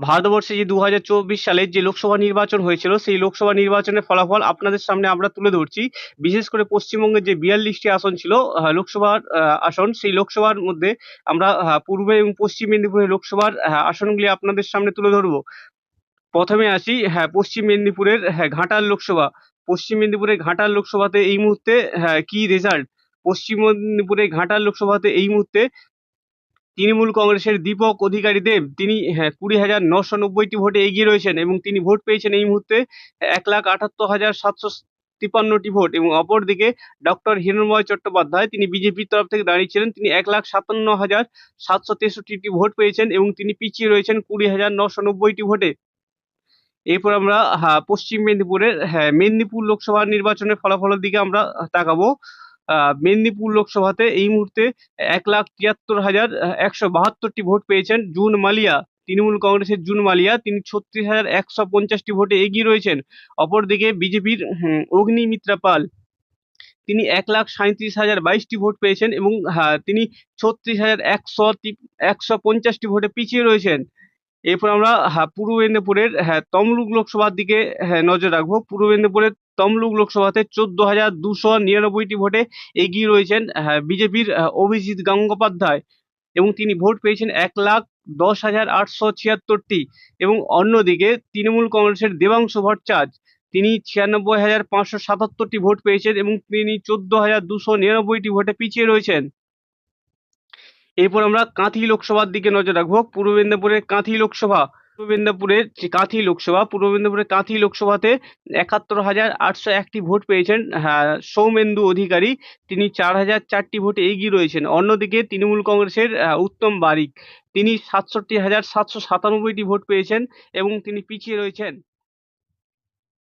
ভারতবর্ষে যে দু হাজার চব্বিশ সালে যে লোকসভা নির্বাচন হয়েছিল, সেই লোকসভা নির্বাচনের ফলাফল আপনাদের সামনে আমরা তুলে ধরছি। বিশেষ করে পশ্চিমবঙ্গের যে বিয়াল্লিশটি আসন ছিল লোকসভার আসন, সেই লোকসভার মধ্যে আমরা পূর্ব এবং পশ্চিম মেদিনীপুরের লোকসভার আসনগুলি আপনাদের সামনে তুলে ধরবো। প্রথমে আসি হ্যাঁ পশ্চিম মেদিনীপুরের হ্যাঁ ঘাটাল লোকসভা। পশ্চিম মেদিনীপুরের ঘাটাল লোকসভাতে এই মুহূর্তে হ্যাঁ কি রেজাল্ট পশ্চিম মেদিনীপুরের ঘাটাল লোকসভাতে এই মুহূর্তে তৃণমূল কংগ্রেসের দীপক অধিকারী দেব তিনি হ্যাঁ কুড়ি হাজার নশো নব্বইটি ভোটে এগিয়ে রয়েছেন এবং তিনি ভোট পেয়েছেন এই মুহূর্তে এক লাখ আটাত্তর হাজার সাতশো তিপ্পান্নটি ভোট এবং অপরদিকে ডক্টর হিরণময় চট্টোপাধ্যায়, তিনি বিজেপির তরফ থেকে দাঁড়িয়েছিলেন তিনি এক লাখ সাতান্ন হাজার সাতশো তেষট্টিটি ভোট পেয়েছেন এবং তিনি পিছিয়ে রয়েছেন কুড়ি হাজার নশো নব্বইটি ভোটে। এরপর আমরা পশ্চিম মেদিনীপুরের হ্যাঁ মেদিনীপুর লোকসভা নির্বাচনের ফলাফলের দিকে আমরা তাকাবো। মেদিনীপুর লোকসভাতে এই মুহূর্তে এক লাখ তিয়াত্তর হাজার একশো বাহাত্তরটি ভোট পেয়েছেন জুন মালিয়া। তৃণমূল কংগ্রেসের জুন মালিয়া তিনি ছত্রিশ হাজার একশো পঞ্চাশটি ভোটে এগিয়ে রয়েছেন। অপরদিকে বিজেপির অগ্নিমিত্রা পাল তিনি এক লাখ সাঁইত্রিশ হাজার বাইশটি ভোট পেয়েছেন এবং হ্যাঁ, তিনি ছত্রিশ হাজার একশো একশো পঞ্চাশটি ভোটে পিছিয়ে রয়েছেন। এরপর আমরা হ্যাঁ, পূর্ব মেদিনীপুরের হ্যাঁ তমলুক লোকসভার দিকে হ্যাঁ নজর রাখব। পূর্ব মেদিনীপুরের তমলুক লোকসভাতে চোদ্দ হাজার দুশো নিরানব্বইটি ভোটে এগিয়ে রয়েছেন বিজেপির অভিজিৎ গঙ্গোপাধ্যায়। এবং তিনি ভোট পেয়েছেন এক লাখ দশ হাজার আটশো ছিয়াত্তরটি। এবং অন্যদিকে তৃণমূল কংগ্রেসের দেবাংশু ভট্টাচার্য, তিনি ছিয়ানব্বই হাজার পাঁচশো সাতাত্তরটি ভোট পেয়েছেন এবং তিনি চোদ্দ হাজার দুশো নিরানব্বইটি ভোটে পিছিয়ে রয়েছেন। এরপর আমরা কাঁথি লোকসভার দিকে নজর রাখব। পূর্ব মেদিনীপুরের কাঁথি লোকসভা পূর্ব মেদিনীপুরের কাঁথি লোকসভা পূর্ব মেদিনীপুরের কাঁথি লোকসভাতে একাত্তর হাজার আটশো একটি ভোট পেয়েছেন হ্যাঁ, সৌমেন্দু অধিকারী। তিনি চার হাজার চারটি ভোটে এগিয়ে রয়েছেন। অন্যদিকে তৃণমূল কংগ্রেসের উত্তম বারিক। তিনি সাতষট্টি হাজার সাতশো সাতানব্বইটি ভোট পেয়েছেন এবং তিনি পিছিয়ে রয়েছেন।